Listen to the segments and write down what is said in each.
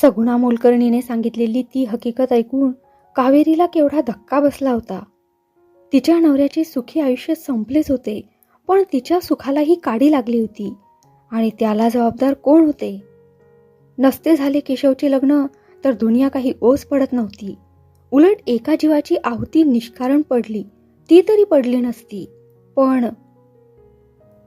सगुणा मोलकर्णीने सांगितलेली ती हकीकत ऐकून कावेरीला केवढा धक्का बसला होता. तिच्या नवऱ्याचे सुखी आयुष्य संपलेच होते पण तिच्या सुखालाही काडी लागली होती आणि त्याला जबाबदार कोण होते? नसते झाले केशवचे लग्न तर दुनिया काही ओस पडत नव्हती. उलट एका जीवाची आहुती निष्कारण पडली ती तरी पडली नसती. पण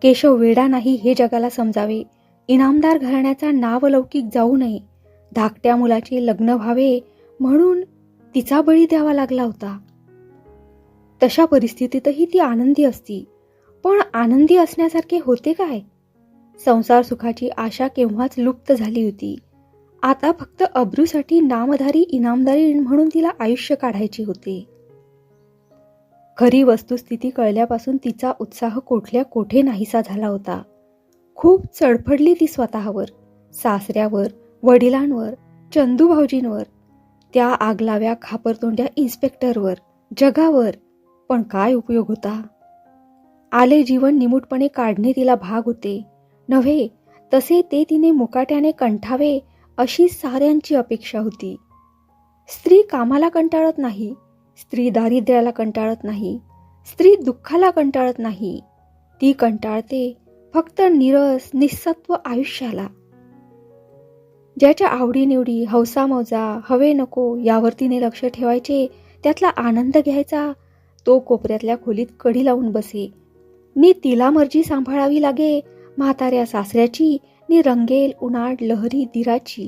केशव वेडा नाही हे जगाला समजावे इनामदार घराण्याचा नावलौकिक जाऊ नये धाकट्या मुलाचे लग्न व्हावे म्हणून तिचा बळी द्यावा लागला होता. तशा परिस्थितीतही ती आनंदी असती. पण आनंदी असण्यासारखे होते काय? संसार सुखाची आशा केव्हाच लुप्त झाली होती. आता फक्त अब्रूसाठी नामधारी इनामदारी म्हणून तिला आयुष्य काढायचे होते. खरी वस्तुस्थिती कळल्यापासून तिचा उत्साह कोठल्या कोठे नाहीसा झाला होता. खूप चडफडली ती स्वतःवर सासऱ्यावर वडिलांवर चंदू भाऊजींवर त्या आगलाव्या खापरतोंड्या इन्स्पेक्टरवर जगावर. पण काय उपयोग होता? आले जीवन निमूटपणे काढणे तिला भाग होते. नव्हे तसे ते तिने मुकाट्याने कंठावे अशी साऱ्यांची अपेक्षा होती. स्त्री कामाला कंटाळत नाही स्त्री दारिद्र्याला कंटाळत नाही स्त्री दुःखाला कंटाळत नाही. ती कंटाळते फक्त निरस निस्सत्व आयुष्याला. ज्याच्या आवडीनिवडी हौसा मौजा हवे नको यावर तिने लक्ष ठेवायचे त्यातला आनंद घ्यायचा तो कोपऱ्यातल्या खोलीत कडी लावून बसे. नी तिला मर्जी सांभाळावी लागे म्हाताऱ्या सासऱ्याची नी रंगेल उन्हाळ लहरी दिराची.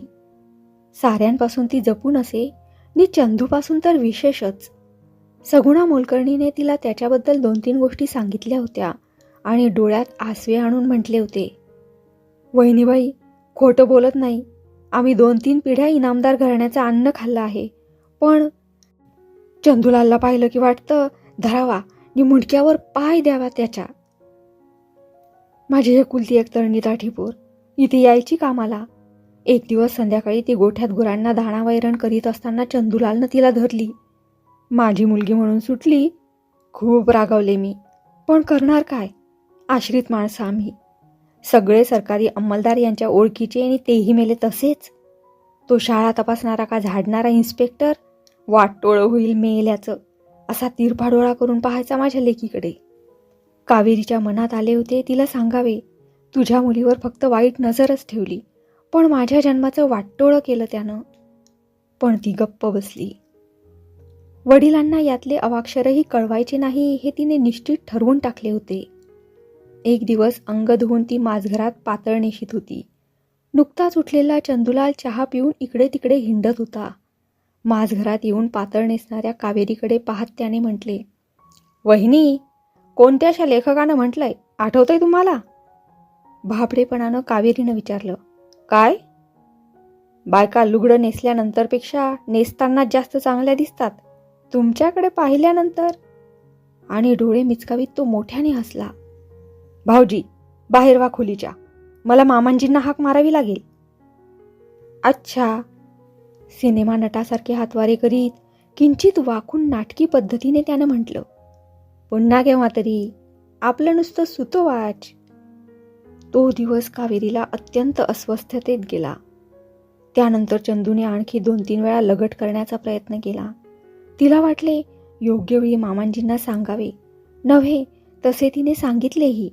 साऱ्यांपासून ती जपून असे नी चंदूपासून तर विशेषच. सगुणा मोलकर्णीने तिला त्याच्याबद्दल दोन तीन गोष्टी सांगितल्या होत्या आणि डोळ्यात आसवे आणून म्हटले होते. वहिनीबाई खोटं बोलत नाही. आम्ही दोन तीन पिढ्या इनामदार घराण्याचं अन्न खाल्लं आहे. पण चंदूलालला पाहिलं की वाटतं धरावा मी मुंडक्यावर पाय द्यावा त्याच्या. माझी एकुलती एक तळणी ताठीपूर इथे यायची कामाला. एक दिवस संध्याकाळी ती गोठ्यात गुरांना दाणा वैरण करीत असताना चंदूलालनं तिला धरली. माझी मुलगी म्हणून सुटली खूप रागावले मी. पण करणार काय? आश्रित माणसं आम्ही. सगळे सरकारी अंमलदार यांच्या ओळखीचे आणि तेही मेले तसेच. तो शाळा तपासणारा का झाडणारा इन्स्पेक्टर? वाटोळं होईल मेल्याचं असा तिरफाडोळा करून पाहायचा माझ्या लेकीकडे. कावेरीच्या मनात आले होते तिला सांगावे तुझ्या मुलीवर फक्त वाईट नजरच ठेवली पण माझ्या जन्माचं वाटोळं केलं त्यानं. पण ती गप्प बसली. वडिलांना यातले अवाक्षरही कळवायचे नाही हे तिने निश्चित ठरवून टाकले होते. एक दिवस अंग धुवून ती माझघरात पातळ नेशीत होती. नुकताच उठलेला चंदुलाल चहा पिऊन इकडे तिकडे हिंडत होता. माझघरात येऊन पातळ नेसणाऱ्या कावेरीकडे पाहत त्याने म्हटले वहिनी कोणत्याशा लेखकानं म्हटलंय? आठवतंय तुम्हाला? भाबडेपणानं कावेरीनं विचारलं काय? बायका लुगडं नेसल्यानंतरपेक्षा नेसताना जास्त चांगल्या दिसतात. तुमच्याकडे पाहिल्यानंतर? आणि डोळे मिचकावीत तो मोठ्याने हसला. भाऊजी बाहेर वा खोलीच्या. मला मामांजींना हाक मारावी लागेल. अच्छा. सिनेमा नटासारखे हातवारे करीत किंचित वाकून नाटकी पद्धतीने त्यानं म्हटलं पुन्हा केव्हा तरी? आपलं नुसतं सुतो वाच तो दिवस कावेरीला अत्यंत अस्वस्थतेत गेला. त्यानंतर चंदूने आणखी दोन तीन वेळा लगट करण्याचा प्रयत्न केला. तिला वाटले योग्य वेळी मामांजींना सांगावे. नव्हे तसे तिने सांगितलेही.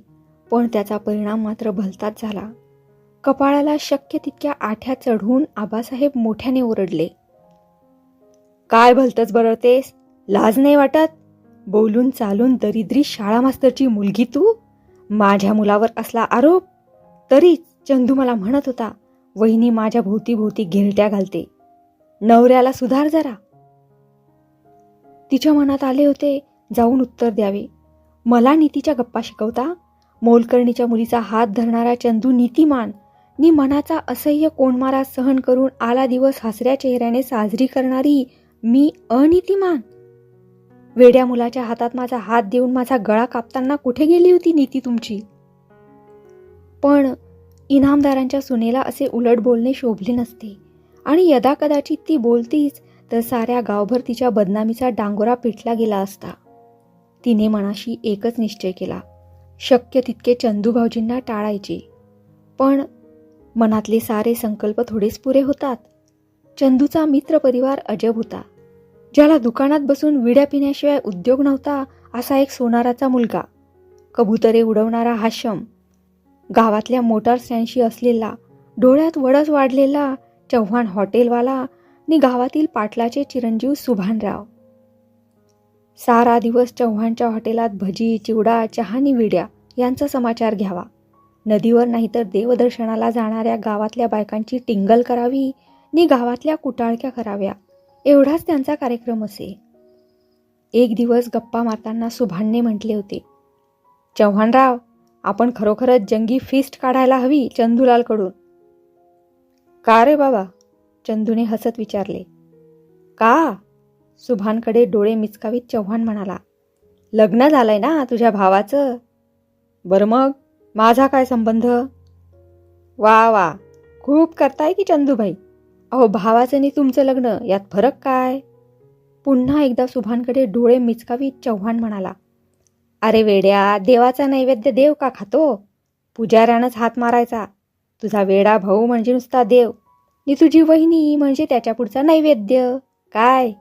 पण त्याचा परिणाम मात्र भलताच झाला. कपाळाला शक्य तितक्या आठ्या चढवून आबासाहेब मोठ्याने ओरडले. काय भलतंच बरळतेस लाज नाही वाटत? बोलून चालून दरिद्री शाळा मास्तरची मुलगी तू? माझ्या मुलावर असला आरोप? तरीच चंदू मला म्हणत होता वहिनी माझ्या भोवती भोवती घेरट्या घालते. नवऱ्याला सुधार जरा. तिच्या मनात आले होते जाऊन उत्तर द्यावे. मला नीतीच्या गप्पा शिकवता? मोलकर्णीच्या मुलीचा हात धरणारा चंदू नीतिमान नी मनाचा असह्य कोणमारा सहन करून आला दिवस हसऱ्या चेहऱ्याने साजरी करणारी मी अनितिमान. वेड्या मुलाच्या हातात माझा हात देऊन माझा गळा कापताना कुठे गेली होती नीती तुमची? पण इनामदारांच्या सुनेला असे उलट बोलणे शोभले नसते. आणि यदा कदाचित ती बोलतीच तर साऱ्या गावभर तिच्या बदनामीचा डांगोरा पिटला गेला असता. तिने मनाशी एकच निश्चय केला. शक्य तितके चंदूभावजींना टाळायचे. पण मनातले सारे संकल्प थोडेच पुरे होतात. चंदूचा मित्रपरिवार अजब होता. ज्याला दुकानात बसून विड्या पिण्याशिवाय उद्योग नव्हता असा एक सोनाराचा मुलगा. कबुतरे उडवणारा हाशम गावातल्या मोटार स्टँडशी असलेला डोळ्यात वडस वाढलेला चव्हाण हॉटेलवाला आणि गावातील पाटलाचे चिरंजीव सुभानराव. सारा दिवस चव्हाणच्या हॉटेलात भजी चिवडा चहानी विड्या यांचा समाचार घ्यावा. नदीवर नाहीतर देवदर्शनाला जाणाऱ्या गावातल्या बायकांची टिंगल करावी नि गावातल्या कुटाळक्या कराव्या. एवढाच त्यांचा कार्यक्रम असे. एक दिवस गप्पा मारताना सुभानने म्हटले होते चव्हाणराव आपण खरोखरच जंगी फिस्ट काढायला हवी चंदूलालकडून. का रे बाबा? चंदूने हसत विचारले. का? सुभानकडे डोळे मिचकावीत चव्हाण म्हणाला लग्न झालंय ना तुझ्या भावाचं? बरं मग माझा काय संबंध? वा वा खूप करताय की चंदूबाई? अहो भावाचं आणि तुमचं लग्न यात फरक काय? पुन्हा एकदा सुभानकडे डोळे मिचकावीत चव्हाण म्हणाला अरे वेड्या देवाचा नैवेद्य देव का खातो? पुजाऱ्यानंच हात मारायचा. तुझा वेडा भाऊ म्हणजे नुसता देव. नि तुझी वहिनी म्हणजे त्याच्या पुढचा नैवेद्य. काय?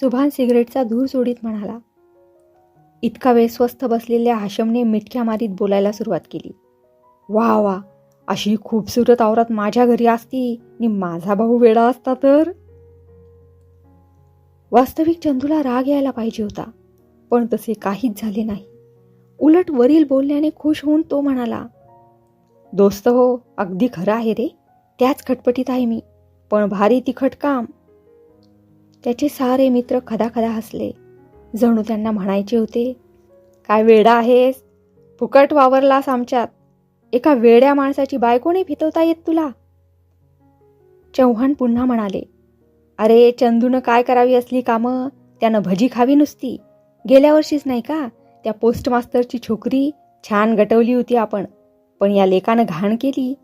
सुभान सिगरेटचा धूर सोडीत म्हणाला. इतका वेळ स्वस्थ बसलेल्या हाशमने मिटक्या मारीत बोलायला सुरुवात केली. वा वा अशी खूपसूरत आवरात माझ्या घरी असती नि माझा भाऊ वेडा असता तर? वास्तविक चंदूला राग यायला पाहिजे होता पण तसे काहीच झाले नाही. उलट वरील बोलण्याने खुश होऊन तो म्हणाला दोस्त हो अगदी खरं आहे रे त्याच खटपटीत आहे मी पण भारी तिखट काम त्याचे सारे मित्र खदाखदा हसले. जणू त्यांना म्हणायचे होते काय वेडा आहेस? फुकट वावरलास आमच्यात. एका वेड्या माणसाची बायकोने फितवता येत तुला? चव्हाण पुन्हा म्हणाले अरे चंदूनं काय करावी असली कामं? त्यानं भजी खावी नुसती. गेल्या वर्षीच नाही का? त्या पोस्ट मास्तरची छोकरी छान गटवली होती आपण पण या लेकानं घाण केली.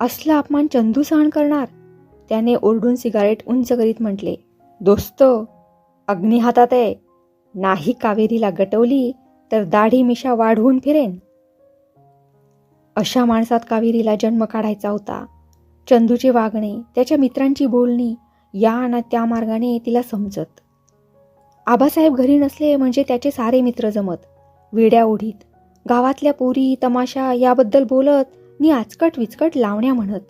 असला अपमान चंदू सहन करणार? त्याने ओरडून सिगारेट उंच करीत म्हटले दोस्त अग्नी हातात आहे. नाही कावेरीला गटवली तर दाढी मिशा वाढवून फिरेन. अशा माणसात कावेरीला जन्म काढायचा होता. चंदूचे वागणे त्याच्या मित्रांची बोलणी या ना त्या मार्गाने तिला समजत. आबासाहेब घरी नसले म्हणजे त्याचे सारे मित्र जमत. वेड्या ओढीत गावातल्या पोरी तमाशा याबद्दल बोलत नि आचकट विचकट लावण्या म्हणत.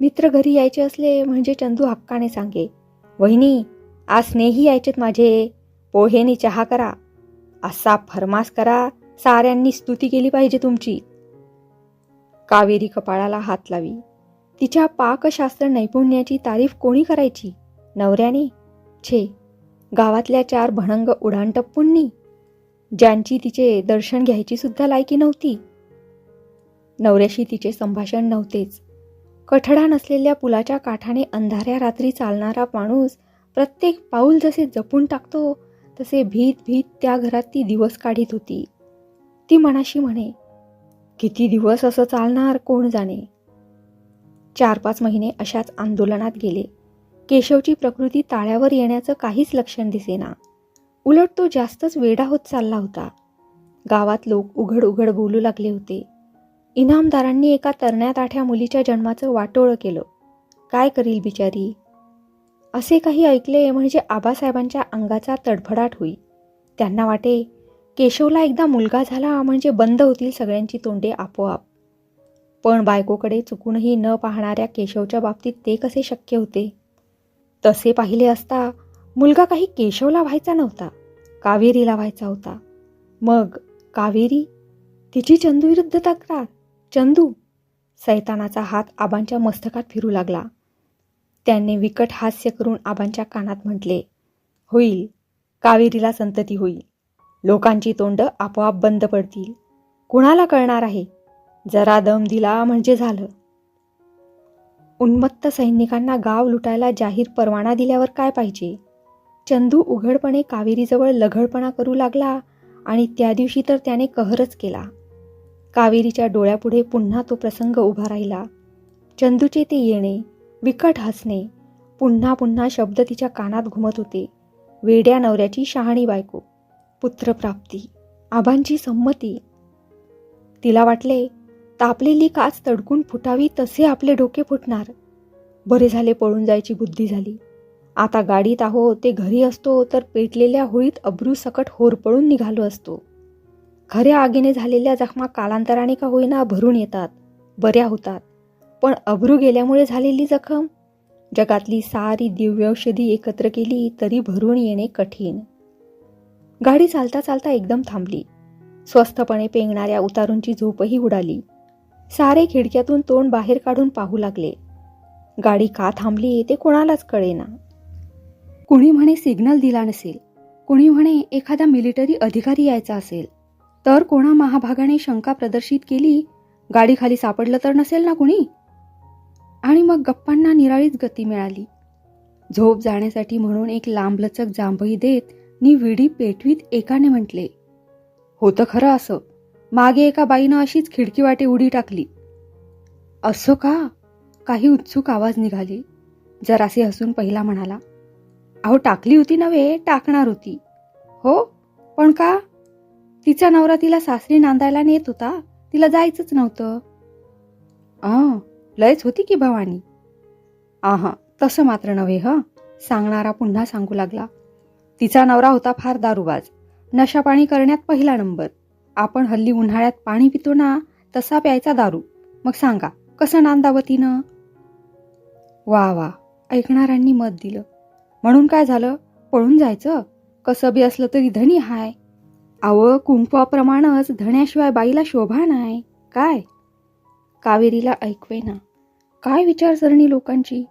मित्र घरी यायचे असले म्हणजे चंदू हक्काने सांगे वहिनी आज स्नेही यायचेत माझे. पोहेनी चहा करा. असा फरमास करा. साऱ्यांनी स्तुती केली पाहिजे तुमची. कावेरी कपाळाला हात लावी. तिच्या पाकशास्त्र नैपुण्याची तारीफ कोणी करायची? नवऱ्याने? छे गावातल्या चार भणंग उडाण टप्पूंनी ज्यांची तिचे दर्शन घ्यायची सुद्धा लायकी नव्हती? नवऱ्याशी तिचे संभाषण नव्हतेच. कठडा नसलेल्या पुलाच्या काठाने अंधाऱ्या रात्री चालणारा माणूस प्रत्येक पाऊल जसे जपून टाकतो तसे भीत भीत त्या घरात ती दिवस काढीत होती. ती मनाशी म्हणे किती दिवस असं चालणार? कोण जाणे? चार पाच महिने अशाच आंदोलनात गेले. केशवची प्रकृती ताळ्यावर येण्याचं काहीच लक्षण दिसेना. उलट तो जास्तच वेडा होत चालला होता. गावात लोक उघड उघड बोलू लागले होते. इनामदारांनी एका तरण्या ताठ्या मुलीच्या जन्माचं वाटोळं केलं. काय करील बिचारी? असे काही ऐकले म्हणजे आबासाहेबांच्या अंगाचा तडफडाट होई. त्यांना वाटे केशवला एकदा मुलगा झाला म्हणजे बंद होतील सगळ्यांची तोंडे आपोआप. पण बायकोकडे चुकूनही न पाहणाऱ्या केशवच्या बाबतीत ते कसे शक्य होते? तसे पाहिले असता मुलगा काही केशवला व्हायचा नव्हता कावेरीला व्हायचा होता. मग कावेरी? तिची चंदुविरुद्ध तक्रार? चंदू. सैतानाचा हात आबांच्या मस्तकात फिरू लागला. त्याने विकट हास्य करून आबांच्या कानात म्हटले होईल. कावेरीला संतती होईल. लोकांची तोंड आपोआप बंद पडतील. कुणाला कळणार आहे? जरा दम दिला म्हणजे झालं. उन्मत्त सैनिकांना गाव लुटायला जाहीर परवाना दिल्यावर काय पाहिजे? चंदू उघडपणे कावेरीजवळ लघडपणा करू लागला आणि त्या दिवशी तर त्याने कहरच केला. कावेरीच्या डोळ्यापुढे पुन्हा तो प्रसंग उभा राहिला. चंदूचे ते येणे विकट हसणे पुन्हा पुन्हा शब्द तिच्या कानात घुमत होते. वेड्या नवऱ्याची शहाणी बायको पुत्रप्राप्ती आबांची संमती. तिला वाटले तापलेली काच तडकून फुटावी तसे आपले डोके फुटणार. बरे झाले पळून जायची बुद्धी झाली. आता गाडीत आहो ते घरी असतो तर पेटलेल्या होळीत अब्रू सकट होरपळून निघालो असतो. खऱ्या आगीने झालेल्या जखमा कालांतराने का होईना भरून येतात बऱ्या होतात. पण अभरू गेल्यामुळे झालेली जखम? जगातली सारी दिव्यौषधी एकत्र केली तरी भरून येणे कठीण. गाडी चालता चालता एकदम थांबली. स्वस्थपणे पेंगणाऱ्या उतारूंची झोपही उडाली. सारे खिडक्यातून तोंड बाहेर काढून पाहू लागले. गाडी का थांबली ते कोणालाच कळेना. कुणी म्हणे सिग्नल दिला नसेल. कुणी म्हणे एखादा मिलिटरी अधिकारी यायचा असेल. तर कोणा महाभागाने शंका प्रदर्शित केली? गाडी खाली सापडलं तर नसेल ना कुणी? आणि मग गप्पांना निराळीच गती मिळाली. झोप जाण्यासाठी म्हणून एक लांबलचक जांभई देत नी विडी पेटवीत एकाने म्हटले होतं खरं असं. मागे एका बाईनं अशीच खिडकी वाटे उडी टाकली. असो का? काही उत्सुक आवाज निघाले. जरासे हसून पहिला म्हणाला अहो टाकली होती नव्हे टाकणार होती. हो? पण का? तिचा नवरा तिला सासरी नांदायला नेत होता. तिला जायचंच नव्हतं. आ लयच होती की भवानी? आहा तसं मात्र नव्हे ह? सांगणारा पुन्हा सांगू लागला. तिचा नवरा होता फार दारूबाज. नशा पाणी करण्यात पहिला नंबर. आपण हल्ली उन्हाळ्यात पाणी पितो ना तसा प्यायचा दारू. मग सांगा कसं नांदावं तिनं? वा वा ऐकणाऱ्यांनी मत दिलं. म्हणून काय झालं? पळून जायचं? कसं बी असलं तरी धनी हाय. अव कुंकवाप्रमाणच धण्याशिवाय बाईला शोभा नाही. काय? कावेरीला ऐकवे ना काय विचारसरणी लोकांची?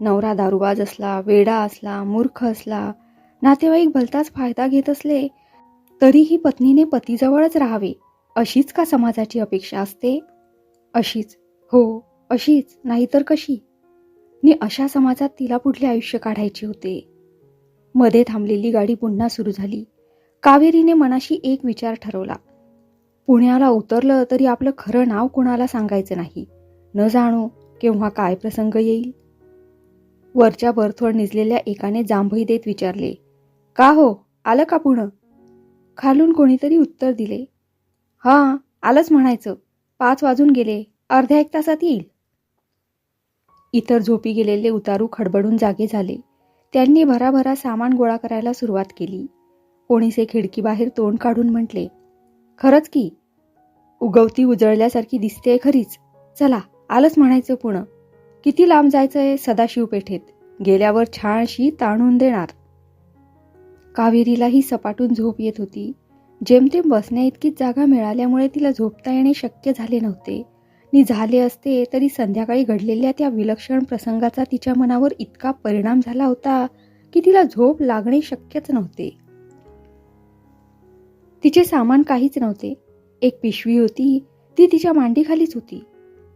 नवरा दारुबाज असला वेडा असला मूर्ख असला नातेवाईक भलताच फायदा घेत असले तरीही पत्नीने पतीजवळच राहावे अशीच का समाजाची अपेक्षा असते? अशीच. हो अशीच नाहीतर कशी? नि अशा समाजात तिला पुढले आयुष्य काढायचे होते. मध्ये थांबलेली गाडी पुन्हा सुरू झाली. कावेरीने मनाशी एक विचार ठरवला. पुण्याला उतरलं तरी आपलं खरं नाव कुणाला सांगायचं नाही. न जाणो केव्हा काय प्रसंग येईल. वरच्या बर्थवर निजलेल्या एकाने जांभई देत विचारले का हो? आलं का पुणं? खालून कोणीतरी उत्तर दिले हां आलंच म्हणायचं. पाच वाजून गेले. अर्ध्या एक तासात येईल. इतर झोपी गेलेले उतारू खडबडून जागे झाले. त्यांनी भराभरा सामान गोळा करायला सुरुवात केली. कोणीसे खिडकीबाहेर तोंड काढून म्हटले खरंच की. उगवती उजळल्यासारखी दिसते खरीच. चला आलंच म्हणायचं पुणं. किती लांब जायचंय सदाशिव पेठेत गेल्यावर छानशी ताणून देणार. कावेरीलाही सपाटून झोप येत होती. जेमतेम बसण्या इतकीच जागा मिळाल्यामुळे तिला झोपता येणे शक्य झाले नव्हते. नि झाले असते तरी संध्याकाळी घडलेल्या त्या विलक्षण प्रसंगाचा तिच्या मनावर इतका परिणाम झाला होता की तिला झोप लागणे शक्यच नव्हते. तिचे सामान काहीच नव्हते. एक पिशवी होती ती तिच्या मांडीखालीच होती.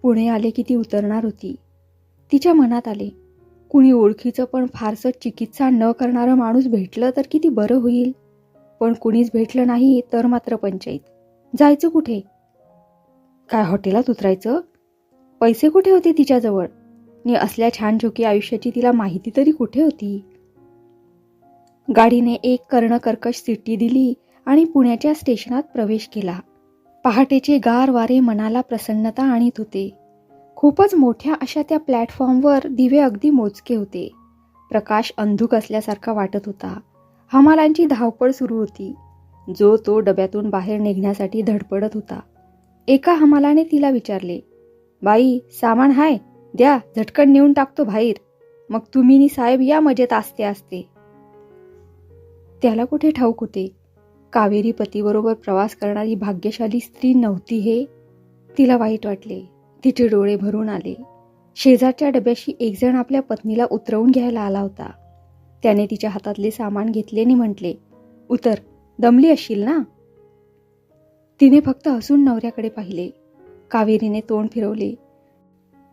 पुणे आले की ती उतरणार होती. तिच्या मनात आले कुणी ओळखीचं पण फारसं चिकित्सा न करणारं माणूस भेटलं तर किती बरं होईल. पण कुणीच भेटलं नाही तर मात्र पंचायत. जायचं कुठे? काय हॉटेलात उतरायचं? पैसे कुठे होते तिच्याजवळ? नि असल्या छान झोकी आयुष्याची तिला माहिती तरी कुठे होती? गाडीने एक कर्णकर्कश सिट्टी दिली आणि पुण्याच्या स्टेशनात प्रवेश केला. पहाटेचे गार वारे मनाला प्रसन्नता आणीत होते. खूपच मोठ्या अशा त्या प्लॅटफॉर्मवर दिवे अगदी मोजके होते. प्रकाश अंधुक असल्यासारखा वाटत होता. हमालांची धावपळ सुरू होती. जो तो डब्यातून बाहेर निघण्यासाठी धडपडत होता. एका हमालाने तिला विचारले बाई सामान हाय द्या झटकन नेऊन टाकतो बाहेर. मग तुम्ही साहेब या मजेत असते असते त्याला कुठे ठाऊक होते. कावेरी पतीबरोबर प्रवास करणारी भाग्यशाली स्त्री नव्हती हे तिला वाईट वाटले. तिचे डोळे भरून आले. शेजारच्या डब्याशी एकजण आपल्या पत्नीला उतरवून घ्यायला आला होता. त्याने तिच्या हातातले सामान घेतले आणि म्हटले उतर दमली असशील ना? तिने फक्त हसून नवऱ्याकडे पाहिले. कावेरीने तोंड फिरवले.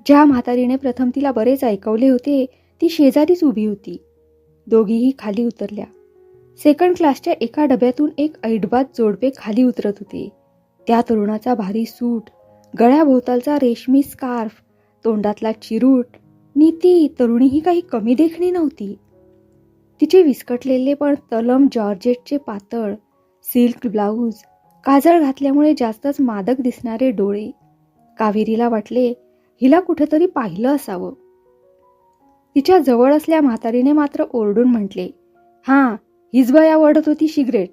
ज्या म्हातारीने प्रथम तिला बरेच ऐकवले होते ती शेजारीच उभी होती. दोघीही खाली उतरल्या. सेकंड क्लासच्या एका डब्यातून एक ऐडबाद जोडपे खाली उतरत होते. त्या तरुणाचा भारी सूट गळ्याभोवतालचा रेशमी स्कार्फ तोंडातला चिरूट नीती तरुणी ही काही कमी देखणी नव्हती. तिचे विस्कटलेले पण तलम जॉर्जेटचे पातळ सिल्क ब्लाऊज काजळ घातल्यामुळे जास्तच मादक दिसणारे डोळे. कावेरीला वाटले हिला कुठेतरी पाहिलं असावं. तिच्या जवळ असल्या म्हातारीने मात्र ओरडून म्हटले हां हीच वाढत होती सिगरेट.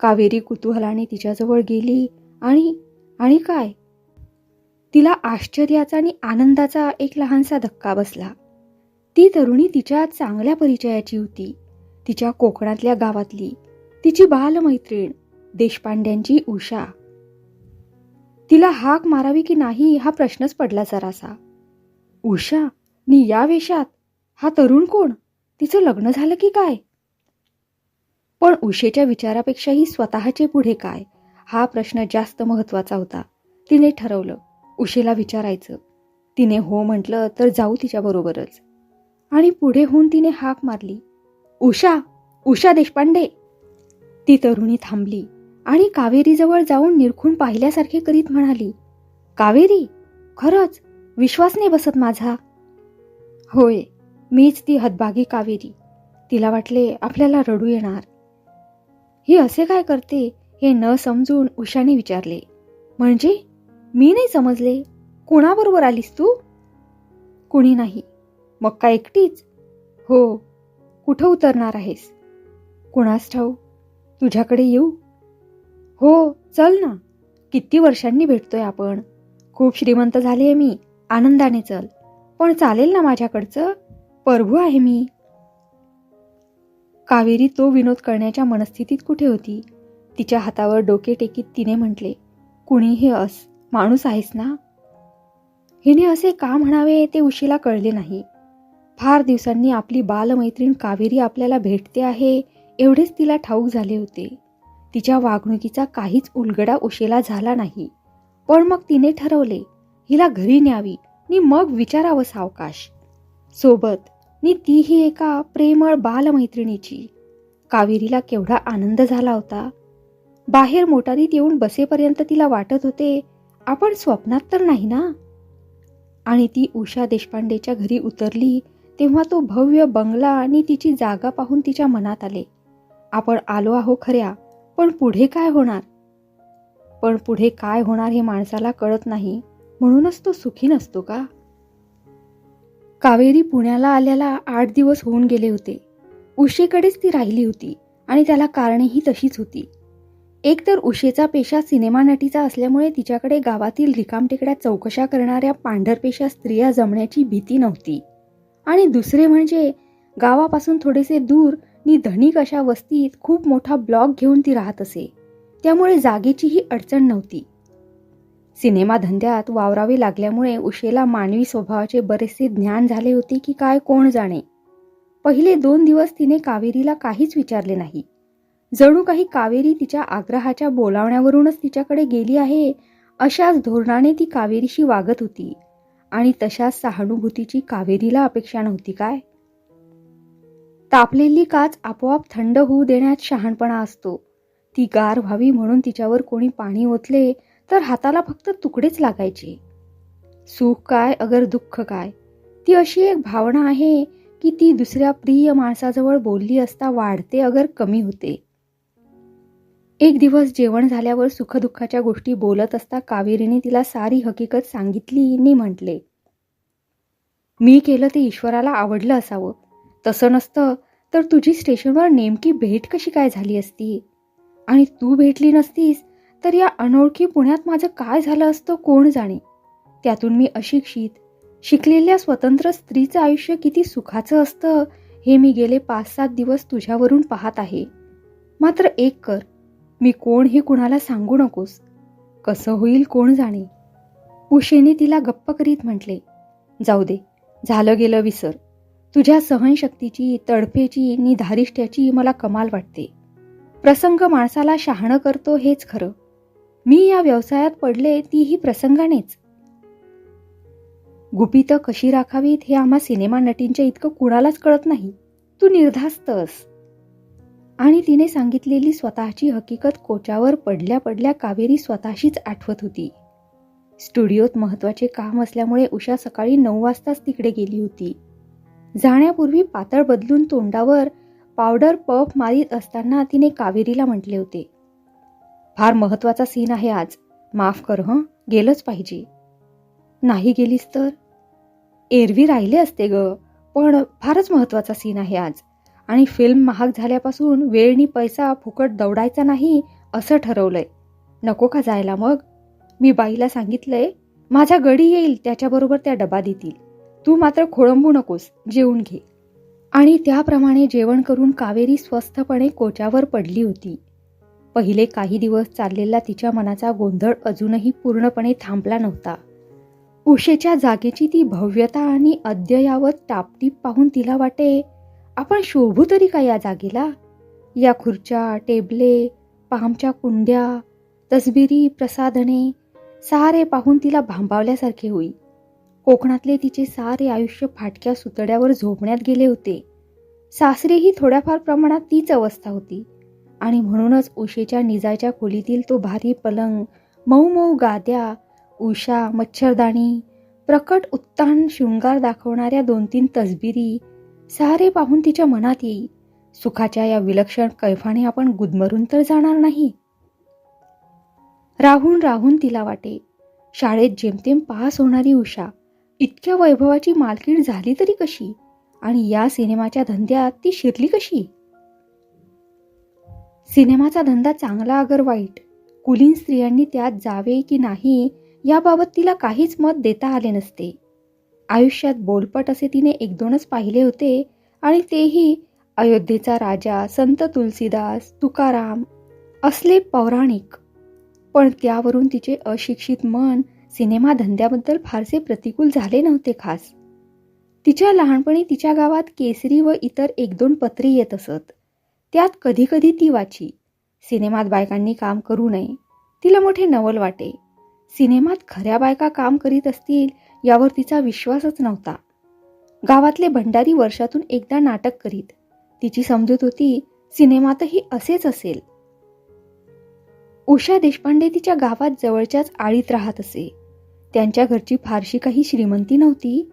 कावेरी कुतूहलाने तिच्याजवळ गेली आणि आणि काय? तिला आश्चर्याचा आणि आनंदाचा एक लहानसा धक्का बसला. ती तरुणी तिच्या चांगल्या परिचयाची होती. तिच्या कोकणातल्या गावातली. तिची बालमैत्रीण देशपांड्यांची उषा. तिला हाक मारावी की नाही हा प्रश्नच पडला जरासा. उषा नी या वेशात? हा तरुण कोण? तिचं लग्न झालं की काय? पण उषेच्या विचारापेक्षाही स्वतःचे पुढे काय? हा प्रश्न जास्त महत्त्वाचा होता. तिने ठरवलं. उषेला विचारायचं. तिने हो म्हटलं तर जाऊ तिच्याबरोबरच आणि पुढे होऊन तिने हाक मारली. उषा! उषा देशपांडे! ती तरुणी थांबली आणि कावेरीजवळ जाऊन निरखून पाहिल्यासारखे करीत म्हणाली कावेरी! खरंच? विश्वास नाही बसत माझा. होय. मीच ती हतभागी कावेरी. तिला वाटले आपल्याला रडू येणार. ही असे काय करते? हे न समजून उषाने विचारले. म्हणजे? मी नाही समजले. कोणाबरोबर आलीस तू? कुणी नाही. मग का एकटीच? हो. कुठं उतरणार आहेस? कुणास ठाऊ तुझ्याकडे येऊ? हो चल ना. किती वर्षांनी भेटतोय आपण. खूप श्रीमंत झाले आहे मी. आनंदाने चल. पण चालेल ना माझ्याकडचं? प्रभू आहे मी. कावेरी तो विनोद करण्याच्या मनस्थितीत कुठे होती? तिच्या हातावर डोके टेकीत तिने म्हटले कुणी हे अस माणूस आहेस ना? हिने असे का म्हणावे ते उशीला कळले नाही. फार दिवसांनी आपली बालमैत्रीण कावेरी आपल्याला भेटते आहे एवढेच तिला ठाऊक झाले होते. तिच्या वागणुकीचा काहीच उलगडा उशीला झाला नाही. पण मग तिने ठरवले हिला घरी न्यावी मी मग विचारावं सावकाश. सोबत नि तीही एका प्रेमळ बालमैत्रिणीची. कावेरीला केवढा आनंद झाला होता. बाहेर मोटारीत येऊन बसेपर्यंत तिला वाटत होते आपण स्वप्नात तर नाही ना? आणि ती उषा देशपांडेच्या घरी उतरली तेव्हा तो भव्य बंगला आणि तिची जागा पाहून तिच्या मनात आले. आपण आलो आहो खऱ्या पण पुढे काय होणार? पण पुढे काय होणार हे माणसाला कळत नाही म्हणूनच तो सुखी नसतो का? कावेरी पुण्याला आल्याला आठ दिवस होऊन गेले होते. उषेकडेच ती राहिली होती आणि त्याला कारणेही तशीच होती. एकतर उषेचा पेशा सिनेमा नटीचा असल्यामुळे तिच्याकडे गावातील रिकामटेकड्या चौकशा करणाऱ्या पांढरपेशा स्त्रिया जमण्याची भीती नव्हती. आणि दुसरे म्हणजे गावापासून थोडेसे दूर नि धनिक अशा वस्तीत खूप मोठा ब्लॉक घेऊन ती राहत असे. त्यामुळे जागेचीही अडचण नव्हती. सिनेमा धंद्यात वावरावे लागल्यामुळे उशेला मानवी स्वभावाचे बरेचसे ज्ञान झाले होते की काय कोण जाणे. पहिले दोन दिवस तिने कावेरीला काहीच विचारले नाही. जणू काही कावेरी तिच्या आग्रहाच्या बोलावण्यावरूनच तिच्याकडे गेली आहे अशाच धोरणाने ती कावेरीशी वागत होती. आणि तशाच सहानुभूतीची कावेरीला अपेक्षा नव्हती काय? तापलेली काच आपोआप थंड होऊ देण्यात शहाणपणा असतो. ती गार व्हावी म्हणून तिच्यावर कोणी पाणी ओतले तर हाताला फक्त तुकडेच लागायचे. सुख काय अगर दुःख काय? ती अशी एक भावना आहे की ती दुसऱ्या प्रिय माणसाजवळ बोलली असता वाढते अगर कमी होते. एक दिवस जेवण झाल्यावर सुखदुःखाच्या गोष्टी बोलत असता कावेरीने तिला सारी हकीकत सांगितली नि म्हटले मी केलं ते ईश्वराला आवडलं असावं. तसं नसतं तर तुझी स्टेशनवर नेमकी भेट कशी काय झाली असती? आणि तू भेटली नसतीस तर या अनोळखी पुण्यात माझं काय झालं असतं कोण जाणे? त्यातून मी अशिक्षित. शिकलेल्या स्वतंत्र स्त्रीचं आयुष्य किती सुखाचं असतं हे मी गेले पाच सात दिवस तुझ्यावरून पाहत आहे. मात्र एक कर मी कोण हे कुणाला सांगू नकोस. कसं होईल कोण जाणे? उशेने तिला गप्प करीत म्हटले जाऊ दे झालं गेलं विसर. तुझ्या सहनशक्तीची तडफेची निधारिष्ट्याची मला कमाल वाटते. प्रसंग माणसाला शहाणं करतो हेच खरं. मी या व्यवसायात पडले तीही प्रसंगानेच. गुपितं कशी राखावीत हे आम्हा सिनेमा नटींच्या इतकं कुणालाच कळत नाही. तू निर्धास्तस आणि तिने सांगितलेली स्वतःची हकीकत कोचावर पडल्या पडल्या कावेरी स्वतःशीच आठवत होती. स्टुडिओत महत्त्वाचे काम असल्यामुळे उषा सकाळी नऊ वाजताच तिकडे गेली होती. जाण्यापूर्वी पातळ बदलून तोंडावर पावडर पफ मारीत असताना तिने कावेरीला म्हटले होते फार महत्त्वाचा सीन आहे आज. माफ कर हं? गेलंच पाहिजे. नाही गेलीस तर? एरवी राहिले असते ग पण फारच महत्त्वाचा सीन आहे आज. आणि फिल्म महाग झाल्यापासून वेळनी पैसा फुकट दौडायचा नाही असं ठरवलंय. नको का जायला मग? मी बाईला सांगितलंय माझ्या गडी येईल त्याच्याबरोबर त्या डबा देतील. तू मात्र खोळंबू नकोस जेवून घे. आणि त्याप्रमाणे जेवण करून कावेरी स्वस्थपणे कोच्यावर पडली होती. पहिले काही दिवस चाललेला तिच्या मनाचा गोंधळ अजूनही पूर्णपणे थांबला नव्हता. उषेच्या जागेची ती भव्यता आणि अद्ययावत टापटीप पाहून तिला वाटे आपण शोभू तरी का या जागेला? या खुर्च्या टेबले पामच्या कुंड्या तसबिरी प्रसाधने सारे पाहून तिला भांबावल्यासारखे होई. कोकणातले तिचे सारे आयुष्य फाटक्या सुतड्यावर झोपण्यात गेले होते. सासरीही थोड्याफार प्रमाणात तीच अवस्था होती. आणि म्हणूनच उशेच्या निजाच्या खोलीतील तो भारी पलंग मऊ मऊ गाद्या उषा मच्छरदाणी प्रकट उत्तान शृंगार दाखवणाऱ्या दोन तीन तसबिरी सारे पाहून तिच्या मनात येई. सुखाच्या या विलक्षण कैफाने आपण गुदमरून तर जाणार नाही. राहून राहून तिला वाटे. शाळेत जेमतेम पास होणारी उषा इतक्या वैभवाची मालकीण झाली तरी कशी? आणि या सिनेमाच्या धंद्यात ती शिरली कशी? सिनेमाचा धंदा चांगला अगर वाईट कुलीन स्त्रियांनी त्यात जावे की नाही याबाबत तिला काहीच मत देता आले नसते. आयुष्यात बोलपट असे तिने एक दोनच पाहिले होते आणि तेही अयोध्येचा राजा संत तुलसीदास तुकाराम असले पौराणिक. पण त्यावरून तिचे अशिक्षित मन सिनेमा धंद्याबद्दल फारसे प्रतिकूल झाले नव्हते खास. तिच्या लहानपणी तिच्या गावात केसरी व इतर एक दोन पत्रे येत असत. त्यात कधीकधी ती वाची. सिनेमात बायकांनी काम करू नये तिला मोठे नवल वाटे. सिनेमात खऱ्या बायका काम करीत असतील यावर तिचा विश्वासच नव्हता. गावातले भंडारी वर्षातून एकदा नाटक करीत. तिची समजूत होती सिनेमातही असेच असेल. उषा देशपांडे तिच्या गावात जवळच्याच आळीत राहत असे. त्यांच्या घरची फारशी काही श्रीमंती नव्हती.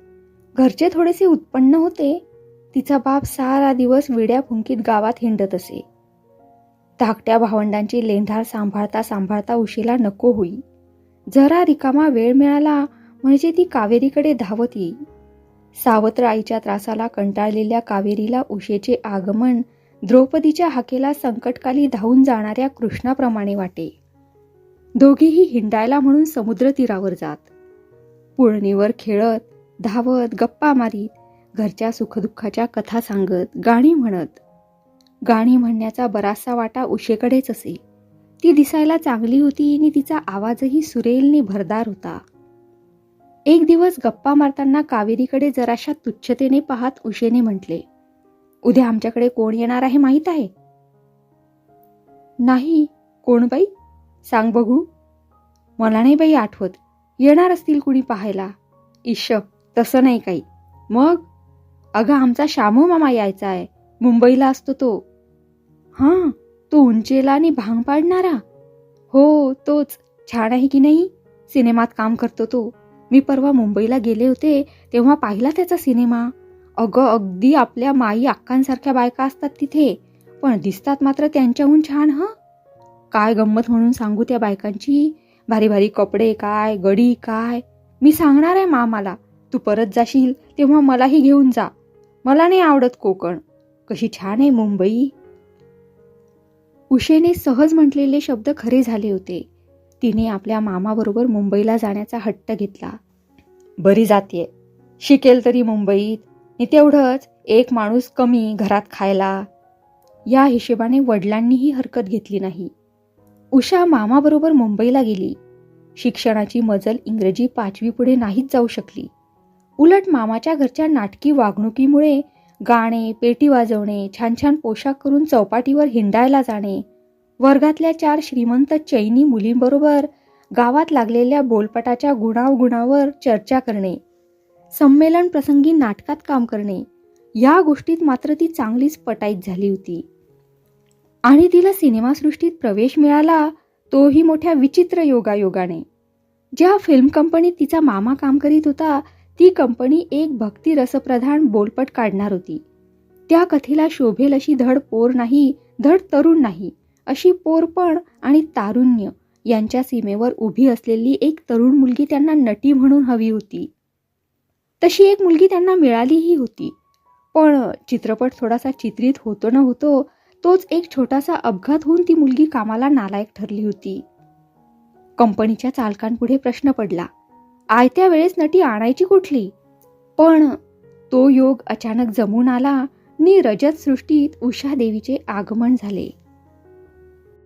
घरचे थोडेसे उत्पन्न होते तिचा बाप सारा दिवस विड्या फुंकीत गावात हिंडत असे. धाकट्या भावंडांची लेंढार सांभाळता सांभाळता उशीला नको होई. जरा रिकामा वेळ मिळाला म्हणजे ती कावेरीकडे धावत येई. सावत्र आईच्या त्रासाला कंटाळलेल्या कावेरीला उशेचे आगमन द्रौपदीच्या हाकेला संकटकाली धावून जाणाऱ्या कृष्णाप्रमाणे वाटे. दोघीही हिंडायला म्हणून समुद्र तीरावर जात. पुळणीवर खेळत धावत गप्पा मारीत घरच्या सुखदुःखाच्या कथा सांगत गाणी म्हणत. गाणी म्हणण्याचा बराचसा वाटा उशेकडेच असे. ती दिसायला चांगली होती आणि तिचा आवाजही सुरेलने भरदार होता. एक दिवस गप्पा मारताना कावेरीकडे जराशा तुच्छतेने पाहत उशेने म्हटले उद्या आमच्याकडे कोण येणार आहे माहीत आहे? नाही कोण बाई? सांग बघू. मला नाही बाई आठवत. येणार असतील कुणी पाहायला. इश तसं नाही काही. मग? अगं आमचा शामू मामा यायचा आहे मुंबईला असतो तो. हां तो उंचेला आणि भांग पाडणारा. हो तोच. छान आहे की नाही? सिनेमात काम करतो तो. मी परवा मुंबईला गेले होते तेव्हा पाहिला त्याचा सिनेमा. अगं अगदी आपल्या माई अक्कांसारख्या बायका असतात तिथे. पण दिसतात मात्र त्यांच्याहून छान ह? काय गंमत म्हणून सांगू त्या बायकांची? भारी भारी कपडे काय गडी काय? मी सांगणार आहे मामाला. तू परत जाशील तेव्हा मलाही घेऊन जा. मला नाही आवडत कोकण. कशी छान आहे मुंबई. उषेने सहज म्हटलेले शब्द खरे झाले होते. तिने आपल्या मामाबरोबर मुंबईला जाण्याचा हट्ट घेतला. बरी जातीये. शिकेल तरी मुंबईत. आणि तेवढंच एक माणूस कमी घरात खायला. या हिशेबाने वडिलांनीही हरकत घेतली नाही. उषा मामाबरोबर मुंबईला गेली. शिक्षणाची मजल इंग्रजी पाचवी पुढे नाहीच जाऊ शकली. उलट मामाच्या घरच्या नाटकी वागणुकीमुळे गाणे पेटी वाजवणे छान छान पोशाख करून चौपाटीवर हिंडायला जाणे वर्गातल्या चार श्रीमंत चैनी मुलींबरोबर गावात लागलेल्या बोलपटाच्या गुणावगुणावर चर्चा करणे संमेलन प्रसंगी नाटकात काम करणे या गोष्टीत मात्र ती चांगलीच पटाईत झाली होती. आणि तिला सिनेमासृष्टीत प्रवेश मिळाला तोही मोठ्या विचित्र योगायोगाने. ज्या फिल्म कंपनीत तिचा मामा काम करीत होता ती कंपनी एक भक्ती रसप्रधान बोलपट काढणार होती. त्या कथेला शोभेल अशी धड पोर नाही धड तरुण नाही अशी पोरपण आणि तारुण्य यांच्या सीमेवर उभी असलेली एक तरुण मुलगी त्यांना नटी म्हणून हवी होती. तशी एक मुलगी त्यांना मिळालीही होती. पण चित्रपट थोडासा चित्रित होतो न होतो तोच एक छोटासा अपघात होऊन ती मुलगी कामाला नालायक ठरली होती. कंपनीच्या चालकांपुढे प्रश्न पडला. आयत्या वेळेस नटी आणायची कुठली? पण तो योग अचानक जमून आला नि रजत सृष्टीत उषा देवीचे आगमन झाले.